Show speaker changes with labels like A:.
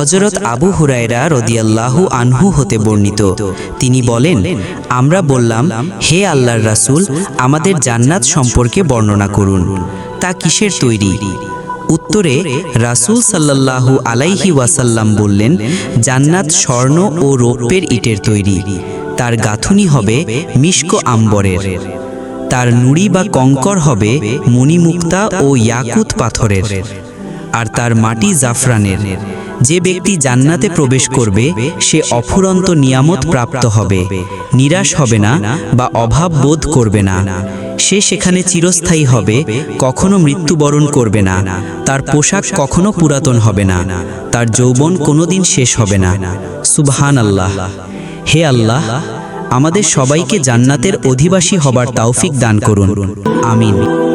A: হজরত আবু হুরায়রা রদিয়াল্লাহু আনহু হতে বর্ণিত। তিনি বলেন, আমরা বললাম, হে আল্লাহর রাসূল, আমাদের জান্নাত সম্পর্কে বর্ণনা করুন। তা কিসের তৈরি? উত্তরে, রাসূল সাল্লাল্লাহু আলাইহি ওয়াসাল্লাম বললেন, জান্নাত স্বর্ণ ও রৌপ্যের ইটের তৈরি। তার গাঁথুনি হবে মিষ্ক আম্বরের। তার নুড়ি বা কঙ্কর হবে মণিমুক্তা ও ইয়াকুত পাথরের। আর তার মাটি জাফরানের। যে ব্যক্তি জান্নাতে প্রবেশ করবে, সে অফুরন্ত নিয়ামত প্রাপ্ত হবে, নিরাশ হবে না বা অভাব বোধ করবে না। সে সেখানে চিরস্থায়ী হবে, কখনো মৃত্যুবরণ করবে না। তার পোশাক কখনো পুরাতন হবে না। তার যৌবন কোনোদিন শেষ হবে না। সুবহান আল্লাহ হে আল্লাহ, আমাদের সবাইকে জান্নাতের অধিবাসী হবার তাওফিক দান করুন। আমিন।